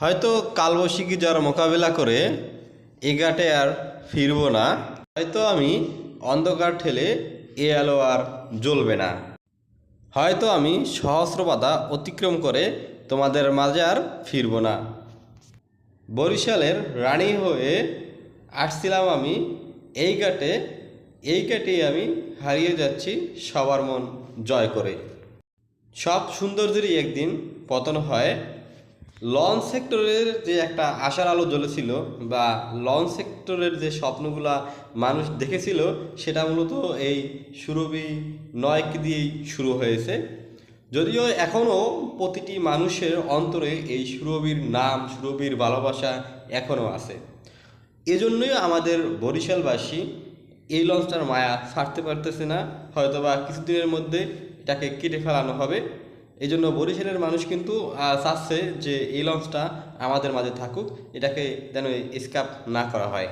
হয়তো কালবৈশাখী জ্বর মোকাবেলা করে এ ঘাটে আর ফিরবো না, হয়তো আমি অন্ধকার ঠেলে এ আলো আর জ্বলবে না। হয়তো আমি সহস্র বাধা অতিক্রম করে তোমাদের মাঝে আর ফিরবো না। বরিশালের রানী হয়ে আসছিলাম আমি এই ঘাটে, এই ঘাটেই আমি হারিয়ে যাচ্ছি সবার মন জয় করে। সব সৌন্দর্যেরই একদিন পতন হয় লঞ্চ সেক্টরের যে একটা আশার আলো জ্বলেছিল বা লঞ্চ সেক্টরের যে স্বপ্নগুলা মানুষ দেখেছিল, সেটা মূলত এই সুরভি নয়ক দিয়েই শুরু হয়েছে। যদিও এখনও প্রতিটি মানুষের অন্তরে এই সুরভির নাম, সুরভির ভালোবাসা এখনও আছে। এজন্যই আমাদের বরিশালবাসী এই লঞ্চটার মায়া ছাড়তে পারতেছে না, হয়তোবা কিছুদিনের মধ্যে এটাকে কেটে ফেলানো হবে। এই জন্য বরিশালের মানুষ কিন্তু চাচ্ছে যে এই লঞ্চটা আমাদের মাঝে থাকুক, এটাকে যেন স্কাপ না করা হয়।